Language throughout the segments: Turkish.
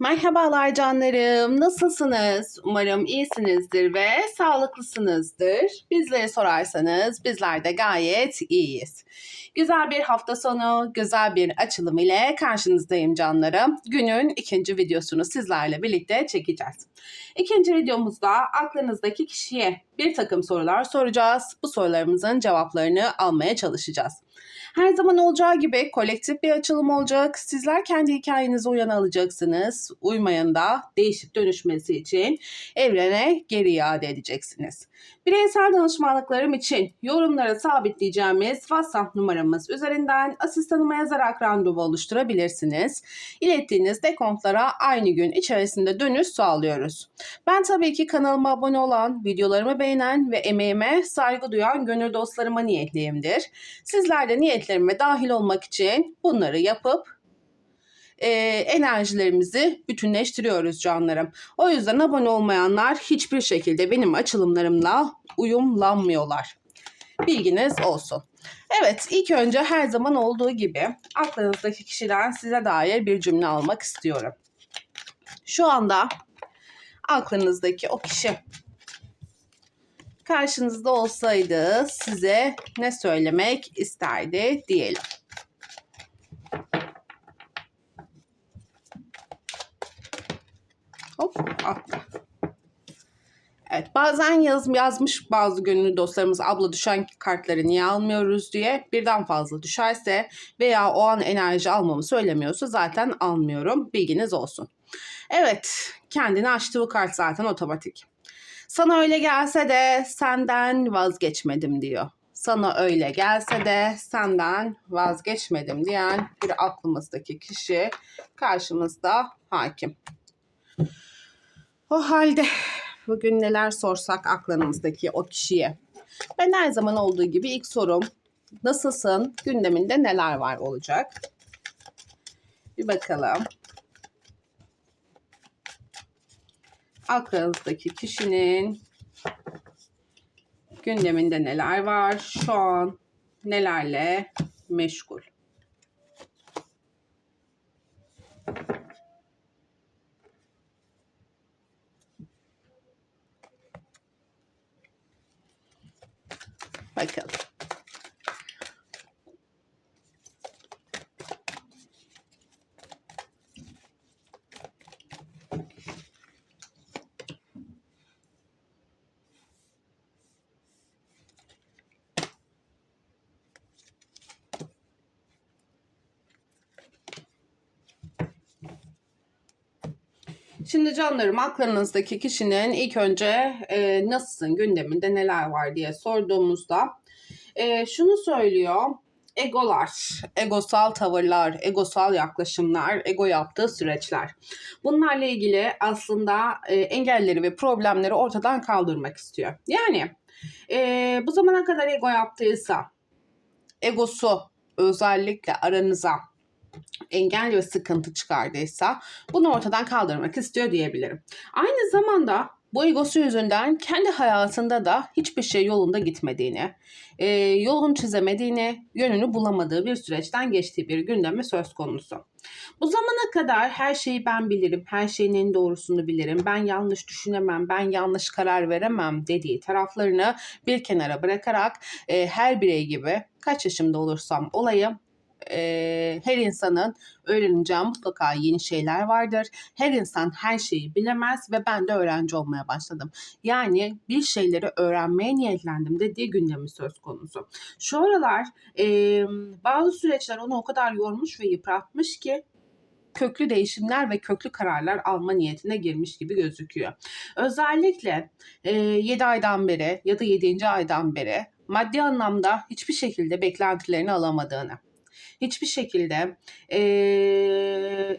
Merhabalar canlarım. Nasılsınız? Umarım iyisinizdir ve sağlıklısınızdır. Bizleri sorarsanız bizler de gayet iyiyiz. Güzel bir hafta sonu, güzel bir açılım ile karşınızdayım canlarım. Günün ikinci videosunu sizlerle birlikte çekeceğiz. İkinci videomuzda aklınızdaki kişiye bir takım sorular soracağız. Bu sorularımızın cevaplarını almaya çalışacağız. Her zaman olacağı gibi kolektif bir açılım olacak. Sizler kendi hikayenize uyan alacaksınız. Uymayan da değişip dönüşmesi için evrene geri iade edeceksiniz. Bireysel danışmanlıklarım için yorumlara sabitleyeceğimiz WhatsApp numaramız üzerinden asistanıma yazarak randevu oluşturabilirsiniz. İlettiğiniz dekontlara aynı gün içerisinde dönüş sağlıyoruz. Ben tabii ki kanalıma abone olan, videolarımı beğenen ve emeğime saygı duyan gönül dostlarıma niyetliyimdir. Sizler de niyetlerime dahil olmak için bunları yapıp e, enerjilerimizi bütünleştiriyoruz canlarım. O yüzden abone olmayanlar hiçbir şekilde benim açılımlarımla uyumlanmıyorlar. Bilginiz olsun. Evet ilk önce her zaman olduğu gibi aklınızdaki kişiden size dair bir cümle almak istiyorum. Şu anda aklınızdaki o kişi karşınızda olsaydı size ne söylemek isterdi diyelim. Hop atla. Evet bazen yaz, yazmış bazı gönüllü dostlarımız abla düşen kartları niye almıyoruz diye birden fazla düşerse veya o an enerji almamı söylemiyorsa zaten almıyorum bilginiz olsun. Evet kendini açtı bu kart zaten otomatik. Sana öyle gelse de senden vazgeçmedim diyor. Sana öyle gelse de senden vazgeçmedim diyen bir aklımızdaki kişi karşımızda hakim. O halde bugün neler sorsak aklınızdaki o kişiye. Ben her zaman olduğu gibi ilk sorum nasılsın gündeminde neler var olacak. Bir bakalım. Aklınızdaki kişinin gündeminde neler var? Şu an nelerle meşgul? Bakalım. Şimdi canlarım aklınızdaki kişinin ilk önce e, nasılsın gündeminde neler var diye sorduğumuzda e, şunu söylüyor. Egolar, egosal tavırlar, egosal yaklaşımlar, ego yaptığı süreçler. Bunlarla ilgili aslında e, engelleri ve problemleri ortadan kaldırmak istiyor. Yani e, bu zamana kadar ego yaptıysa, egosu özellikle aranıza engel ve sıkıntı çıkardıysa bunu ortadan kaldırmak istiyor diyebilirim. Aynı zamanda bu egosu yüzünden kendi hayatında da hiçbir şey yolunda gitmediğini, e, yolunu çizemediğini, yönünü bulamadığı bir süreçten geçtiği bir gündemi söz konusu. Bu zamana kadar her şeyi ben bilirim, her şeyin en doğrusunu bilirim, ben yanlış düşünemem, ben yanlış karar veremem dediği taraflarını bir kenara bırakarak e, her birey gibi kaç yaşımda olursam olayım e, her insanın öğreneceği mutlaka yeni şeyler vardır. Her insan her şeyi bilemez ve ben de öğrenci olmaya başladım. Yani bir şeyleri öğrenmeye niyetlendim dediği gündemi söz konusu. Şu aralar e, bazı süreçler onu o kadar yormuş ve yıpratmış ki köklü değişimler ve köklü kararlar alma niyetine girmiş gibi gözüküyor. Özellikle e, 7 aydan beri ya da 7. aydan beri maddi anlamda hiçbir şekilde beklentilerini alamadığını, hiçbir şekilde e,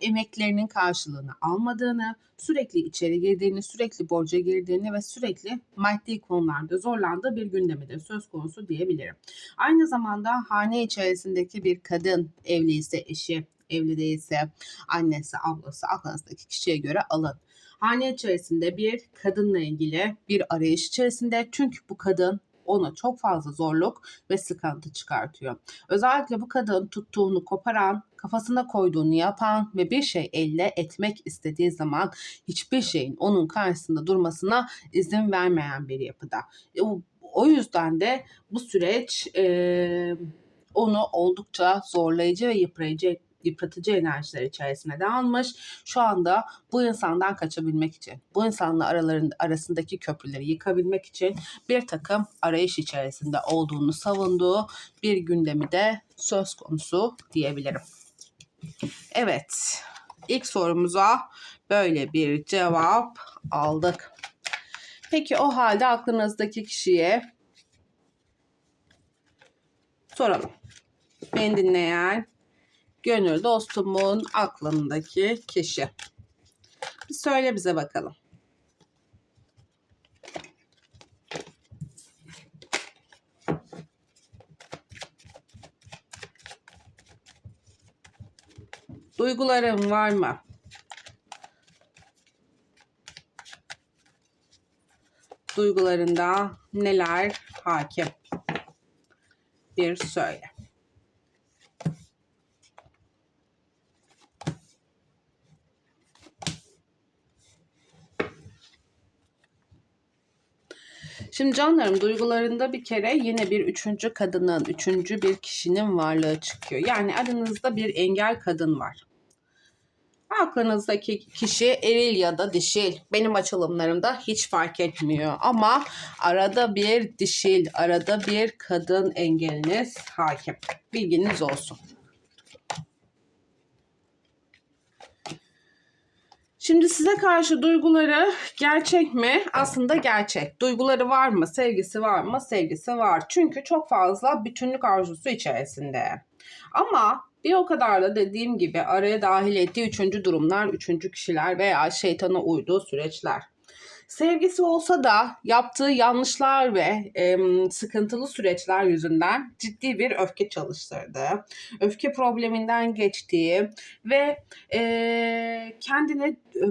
emeklerinin karşılığını almadığını, sürekli içeri girdiğini, sürekli borca girdiğini ve sürekli maddi konularda zorlandığı bir gündemi de söz konusu diyebilirim. Aynı zamanda hane içerisindeki bir kadın evliyse eşi, evli değilse annesi, ablası aklınızdaki kişiye göre alın hane içerisinde bir kadınla ilgili bir arayış içerisinde çünkü bu kadın ona çok fazla zorluk ve sıkıntı çıkartıyor. Özellikle bu kadın tuttuğunu koparan, kafasına koyduğunu yapan ve bir şey elde etmek istediği zaman hiçbir şeyin onun karşısında durmasına izin vermeyen bir yapıda. E, o- O yüzden de bu süreç e, onu oldukça zorlayıcı ve yıpratıcı yıpratıcı enerjiler içerisine de almış. Şu anda bu insandan kaçabilmek için, bu insanla aralarında arasındaki köprüleri yıkabilmek için bir takım arayış içerisinde olduğunu savunduğu bir gündemi de söz konusu diyebilirim. Evet, ilk sorumuza böyle bir cevap aldık. Peki o halde aklınızdaki kişiye soralım. Beni dinleyen gönül dostumun aklındaki kişi. Bir söyle bize bakalım. Duyguların var mı? Duygularında neler hakim? Bir söyle. Şimdi canlarım duygularında bir kere yine bir üçüncü kadının, üçüncü bir kişinin varlığı çıkıyor. Yani aranızda bir engel kadın var. Aklınızdaki kişi eril ya da dişil. Benim açılımlarımda hiç fark etmiyor. Ama arada bir dişil, arada bir kadın engeliniz hakim. Bilginiz olsun. Şimdi size karşı duyguları gerçek mi? Aslında gerçek. Duyguları var mı? Sevgisi var mı? Sevgisi var. Çünkü çok fazla bütünlük arzusu içerisinde. Ama bir o kadar da dediğim gibi araya dahil ettiği üçüncü durumlar, üçüncü kişiler veya şeytana uyduğu süreçler. Sevgisi olsa da yaptığı yanlışlar ve e, sıkıntılı süreçler yüzünden ciddi bir öfke çalıştırdı. Öfke probleminden geçtiği ve e, kendine e,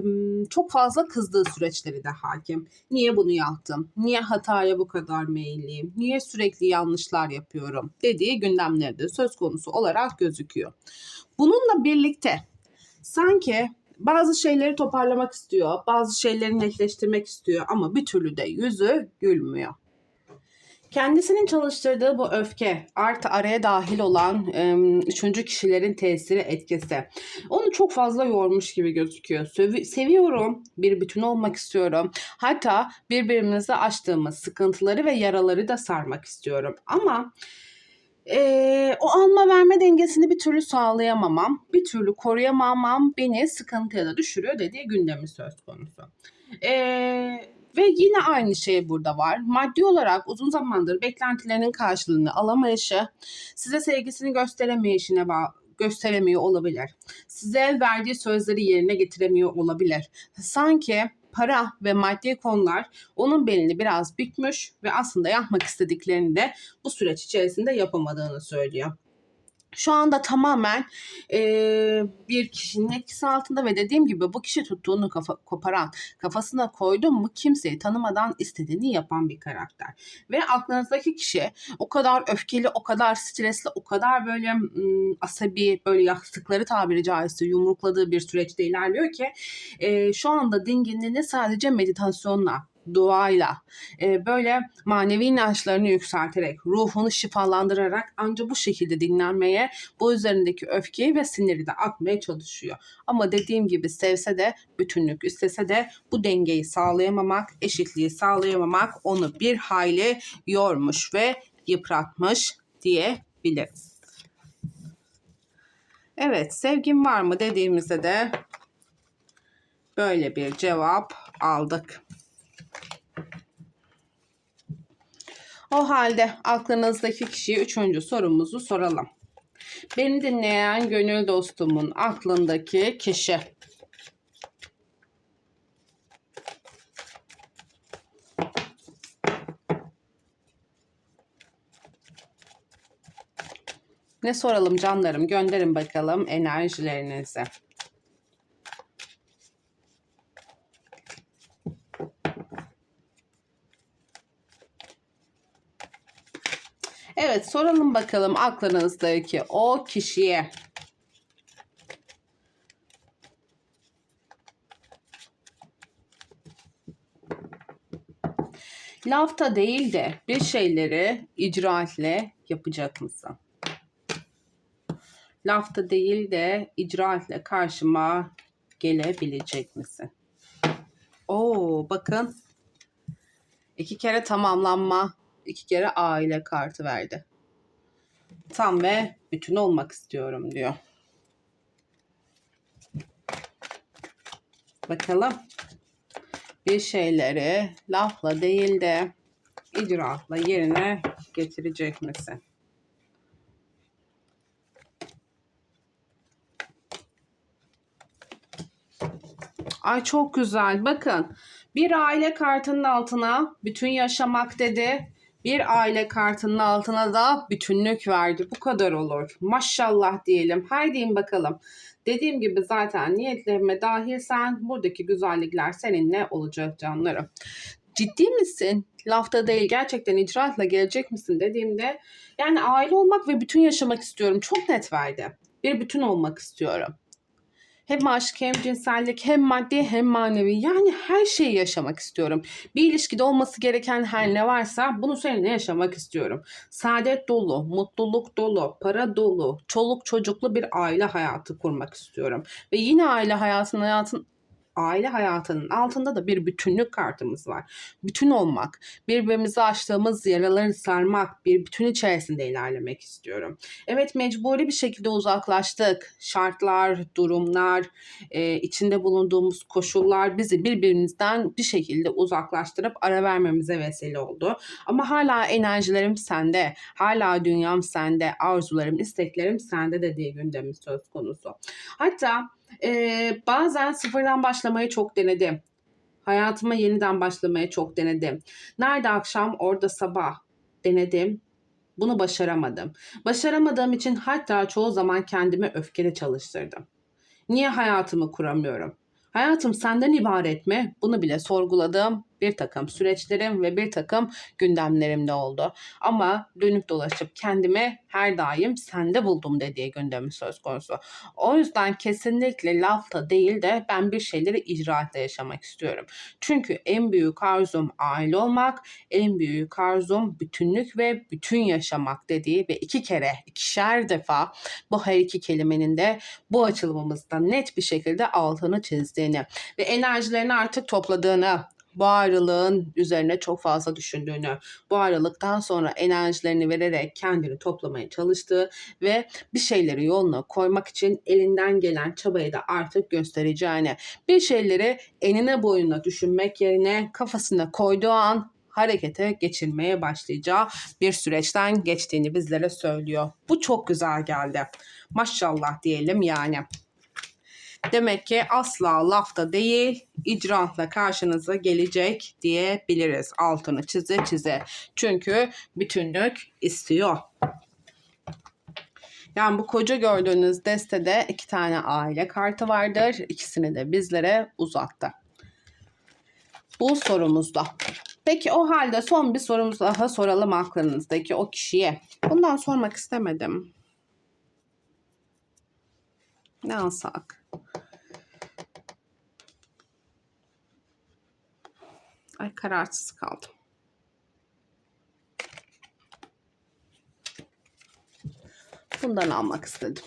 çok fazla kızdığı süreçleri de hakim. Niye bunu yaptım? Niye hataya bu kadar meyilliyim? Niye sürekli yanlışlar yapıyorum? Dediği gündemleri de söz konusu olarak gözüküyor. Bununla birlikte sanki bazı şeyleri toparlamak istiyor, bazı şeyleri netleştirmek istiyor ama bir türlü de yüzü gülmüyor. Kendisinin çalıştırdığı bu öfke artı araya dahil olan e, üçüncü kişilerin tesiri etkisi onu çok fazla yormuş gibi gözüküyor. Sevi- seviyorum, bir bütün olmak istiyorum. Hatta birbirimizle açtığımız sıkıntıları ve yaraları da sarmak istiyorum. Ama e, o alma verme dengesini bir türlü sağlayamamam, bir türlü koruyamamam beni sıkıntıya da düşürüyor dediği gündemi söz konusu. E, ve yine aynı şey burada var. Maddi olarak uzun zamandır beklentilerinin karşılığını alamayışı, size sevgisini gösteremeyişine ba- gösteremiyor olabilir. Size verdiği sözleri yerine getiremiyor olabilir. Sanki para ve maddi konular onun belini biraz bükmüş ve aslında yapmak istediklerini de bu süreç içerisinde yapamadığını söylüyor. Şu anda tamamen e, bir kişinin etkisi altında ve dediğim gibi bu kişi tuttuğunu kafa, koparan, kafasına koydu mu kimseyi tanımadan istediğini yapan bir karakter. Ve aklınızdaki kişi o kadar öfkeli, o kadar stresli, o kadar böyle ım, asabi, böyle yastıkları tabiri caizse yumrukladığı bir süreçte ilerliyor ki e, şu anda dinginliğini sadece meditasyonla duayla e, böyle manevi inançlarını yükselterek ruhunu şifalandırarak ancak bu şekilde dinlenmeye bu üzerindeki öfkeyi ve siniri de atmaya çalışıyor. Ama dediğim gibi sevse de bütünlük istese de bu dengeyi sağlayamamak, eşitliği sağlayamamak onu bir hayli yormuş ve yıpratmış diyebiliriz. Evet sevgin var mı dediğimizde de böyle bir cevap aldık. O halde aklınızdaki kişiye üçüncü sorumuzu soralım. Beni dinleyen gönül dostumun aklındaki kişi. Ne soralım canlarım? Gönderin bakalım enerjilerinizi. Evet soralım bakalım aklınızdaki o kişiye. Lafta değil de bir şeyleri icraatle yapacak mısın? Lafta değil de icraatle karşıma gelebilecek misin? Oo bakın. iki kere tamamlanma, iki kere aile kartı verdi. Tam ve bütün olmak istiyorum diyor. Bakalım. Bir şeyleri lafla değil de icraatla yerine getirecek misin? Ay çok güzel. Bakın bir aile kartının altına bütün yaşamak dedi. Bir aile kartının altına da bütünlük verdi. Bu kadar olur. Maşallah diyelim. Haydi bakalım. Dediğim gibi zaten niyetlerime dahilsen buradaki güzellikler seninle olacak canlarım. Ciddi misin? Lafta değil gerçekten icraatla gelecek misin dediğimde yani aile olmak ve bütün yaşamak istiyorum. Çok net verdi. Bir bütün olmak istiyorum. Hem aşk hem cinsellik hem maddi hem manevi yani her şeyi yaşamak istiyorum. Bir ilişkide olması gereken her ne varsa bunu seninle yaşamak istiyorum. Saadet dolu, mutluluk dolu, para dolu, çoluk çocuklu bir aile hayatı kurmak istiyorum. Ve yine aile hayatının hayatın aile hayatının altında da bir bütünlük kartımız var. Bütün olmak, birbirimize açtığımız yaraları sarmak, bir bütün içerisinde ilerlemek istiyorum. Evet mecburi bir şekilde uzaklaştık. Şartlar, durumlar, e, içinde bulunduğumuz koşullar bizi birbirimizden bir şekilde uzaklaştırıp ara vermemize vesile oldu. Ama hala enerjilerim sende, hala dünyam sende, arzularım, isteklerim sende dediği gündemi söz konusu. Hatta ee, bazen sıfırdan başlamayı çok denedim. Hayatıma yeniden başlamayı çok denedim. Nerede akşam orada sabah denedim. Bunu başaramadım. Başaramadığım için hatta çoğu zaman kendimi öfkeli çalıştırdım. Niye hayatımı kuramıyorum? Hayatım senden ibaret mi? Bunu bile sorguladım bir takım süreçlerim ve bir takım gündemlerim de oldu. Ama dönüp dolaşıp kendimi her daim sende buldum dediği gündemi söz konusu. O yüzden kesinlikle lafta değil de ben bir şeyleri icraatle yaşamak istiyorum. Çünkü en büyük arzum aile olmak, en büyük arzum bütünlük ve bütün yaşamak dediği ve iki kere, ikişer defa bu her iki kelimenin de bu açılımımızda net bir şekilde altını çizdiğini ve enerjilerini artık topladığını bu ayrılığın üzerine çok fazla düşündüğünü, bu ayrılıktan sonra enerjilerini vererek kendini toplamaya çalıştığı ve bir şeyleri yoluna koymak için elinden gelen çabayı da artık göstereceğini, bir şeyleri enine boyuna düşünmek yerine kafasına koyduğu an harekete geçirmeye başlayacağı bir süreçten geçtiğini bizlere söylüyor. Bu çok güzel geldi. Maşallah diyelim yani. Demek ki asla lafta değil icraatla karşınıza gelecek diyebiliriz. Altını çize çize. Çünkü bütünlük istiyor. Yani bu koca gördüğünüz destede iki tane aile kartı vardır. İkisini de bizlere uzattı. Bu sorumuzda. Peki o halde son bir sorumuz daha soralım aklınızdaki o kişiye. Bundan sormak istemedim. Ne alsak? Ay kararsız kaldım. Bundan almak istedim.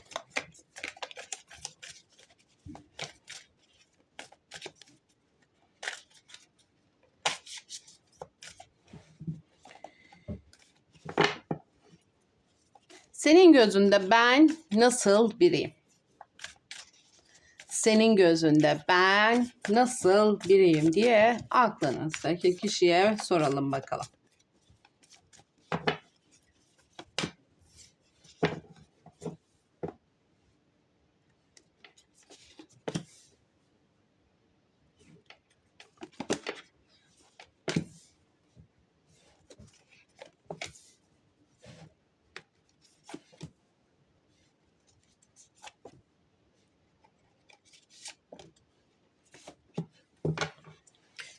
Senin gözünde ben nasıl biriyim? Senin gözünde ben nasıl biriyim diye aklınızdaki kişiye soralım bakalım.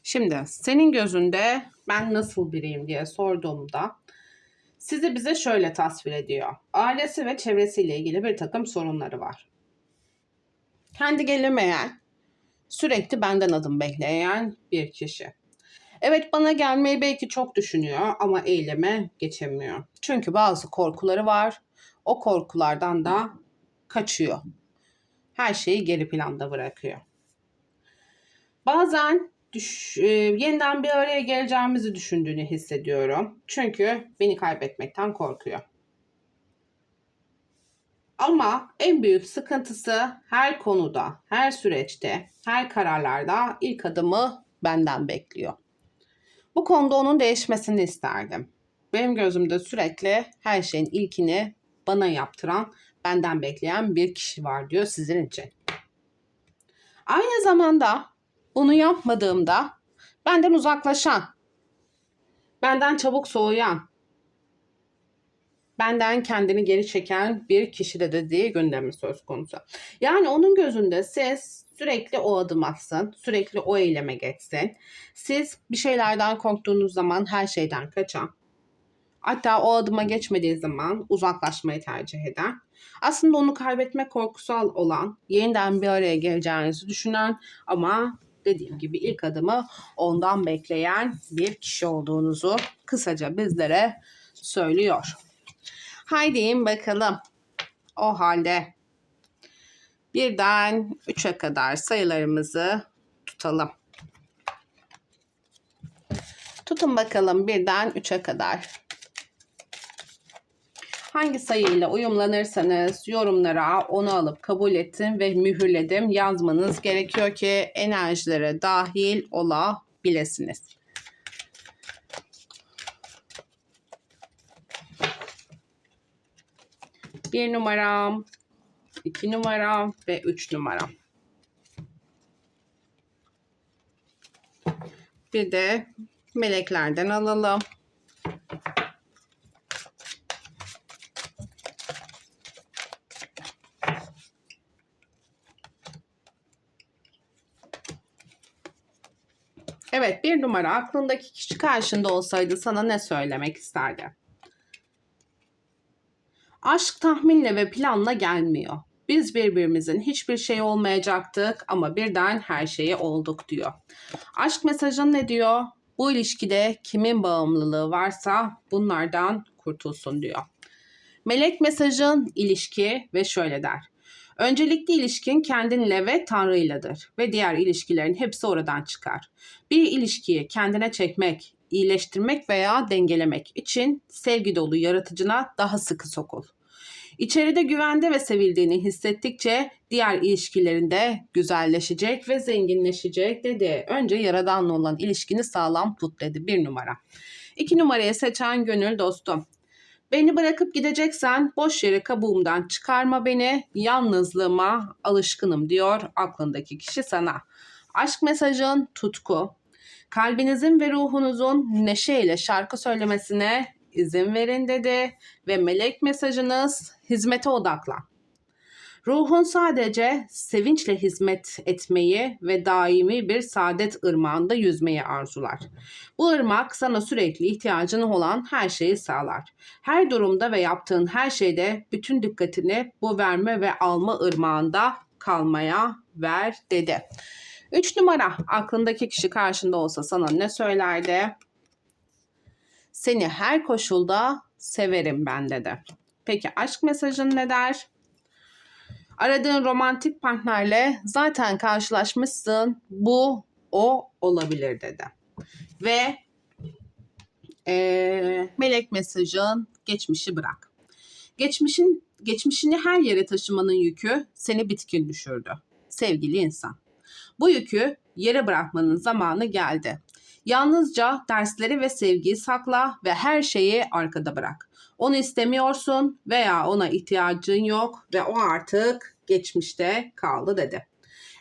Şimdi senin gözünde ben nasıl biriyim diye sorduğumda sizi bize şöyle tasvir ediyor. Ailesi ve çevresiyle ilgili bir takım sorunları var. Kendi gelemeyen, sürekli benden adım bekleyen bir kişi. Evet bana gelmeyi belki çok düşünüyor ama eyleme geçemiyor. Çünkü bazı korkuları var. O korkulardan da kaçıyor. Her şeyi geri planda bırakıyor. Bazen düş, e, yeniden bir araya geleceğimizi düşündüğünü hissediyorum. Çünkü beni kaybetmekten korkuyor. Ama en büyük sıkıntısı her konuda, her süreçte, her kararlarda ilk adımı benden bekliyor. Bu konuda onun değişmesini isterdim. Benim gözümde sürekli her şeyin ilkini bana yaptıran, benden bekleyen bir kişi var diyor sizin için. Aynı zamanda bunu yapmadığımda benden uzaklaşan, benden çabuk soğuyan, benden kendini geri çeken bir kişi de dediği gündemi söz konusu. Yani onun gözünde siz sürekli o adım atsın, sürekli o eyleme geçsin. Siz bir şeylerden korktuğunuz zaman her şeyden kaçan, hatta o adıma geçmediği zaman uzaklaşmayı tercih eden, aslında onu kaybetme korkusal olan, yeniden bir araya geleceğinizi düşünen ama dediğim gibi ilk adımı ondan bekleyen bir kişi olduğunuzu kısaca bizlere söylüyor. Haydi bakalım. O halde birden 3'e kadar sayılarımızı tutalım. Tutun bakalım birden 3'e kadar. Hangi sayıyla uyumlanırsanız yorumlara onu alıp kabul ettim ve mühürledim yazmanız gerekiyor ki enerjilere dahil olabilirsiniz. Bir numaram, iki numaram ve üç numaram. Bir de meleklerden alalım. Evet numara aklındaki kişi karşında olsaydı sana ne söylemek isterdi? Aşk tahminle ve planla gelmiyor. Biz birbirimizin hiçbir şey olmayacaktık ama birden her şeyi olduk diyor. Aşk mesajın ne diyor? Bu ilişkide kimin bağımlılığı varsa bunlardan kurtulsun diyor. Melek mesajın ilişki ve şöyle der. Öncelikli ilişkin kendinle ve Tanrı'yladır ve diğer ilişkilerin hepsi oradan çıkar. Bir ilişkiyi kendine çekmek, iyileştirmek veya dengelemek için sevgi dolu yaratıcına daha sıkı sokul. İçeride güvende ve sevildiğini hissettikçe diğer ilişkilerinde güzelleşecek ve zenginleşecek dedi. Önce yaradanla olan ilişkini sağlam tut dedi bir numara. İki numarayı seçen gönül dostum. Beni bırakıp gideceksen boş yere kabuğumdan çıkarma beni, yalnızlığıma alışkınım diyor aklındaki kişi sana. Aşk mesajın tutku. Kalbinizin ve ruhunuzun neşeyle şarkı söylemesine izin verin dedi ve melek mesajınız hizmete odaklan. Ruhun sadece sevinçle hizmet etmeyi ve daimi bir saadet ırmağında yüzmeyi arzular. Bu ırmak sana sürekli ihtiyacın olan her şeyi sağlar. Her durumda ve yaptığın her şeyde bütün dikkatini bu verme ve alma ırmağında kalmaya ver dedi. Üç numara aklındaki kişi karşında olsa sana ne söylerdi? Seni her koşulda severim ben dedi. Peki aşk mesajın ne der? Aradığın romantik partnerle zaten karşılaşmışsın. Bu o olabilir dedi. Ve e, melek mesajın geçmişi bırak. Geçmişin geçmişini her yere taşımanın yükü seni bitkin düşürdü. Sevgili insan. Bu yükü yere bırakmanın zamanı geldi. Yalnızca dersleri ve sevgiyi sakla ve her şeyi arkada bırak. Onu istemiyorsun veya ona ihtiyacın yok ve o artık geçmişte kaldı dedi.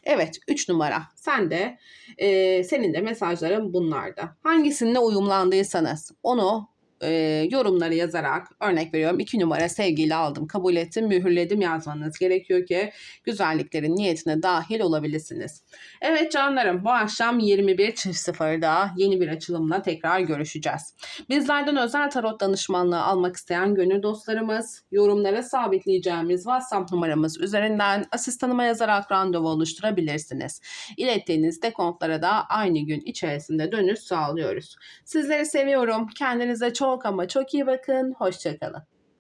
Evet 3 numara. Sen de e, senin de mesajların bunlarda. Hangisinle uyumlandıysanız onu e, yorumları yazarak örnek veriyorum 2 numara sevgiyle aldım kabul ettim mühürledim yazmanız gerekiyor ki güzelliklerin niyetine dahil olabilirsiniz. Evet canlarım bu akşam 21.00'da yeni bir açılımla tekrar görüşeceğiz. Bizlerden özel tarot danışmanlığı almak isteyen gönül dostlarımız yorumlara sabitleyeceğimiz WhatsApp numaramız üzerinden asistanıma yazarak randevu oluşturabilirsiniz. İlettiğiniz dekontlara da aynı gün içerisinde dönüş sağlıyoruz. Sizleri seviyorum. Kendinize çok ama çok iyi bakın. Hoşçakalın.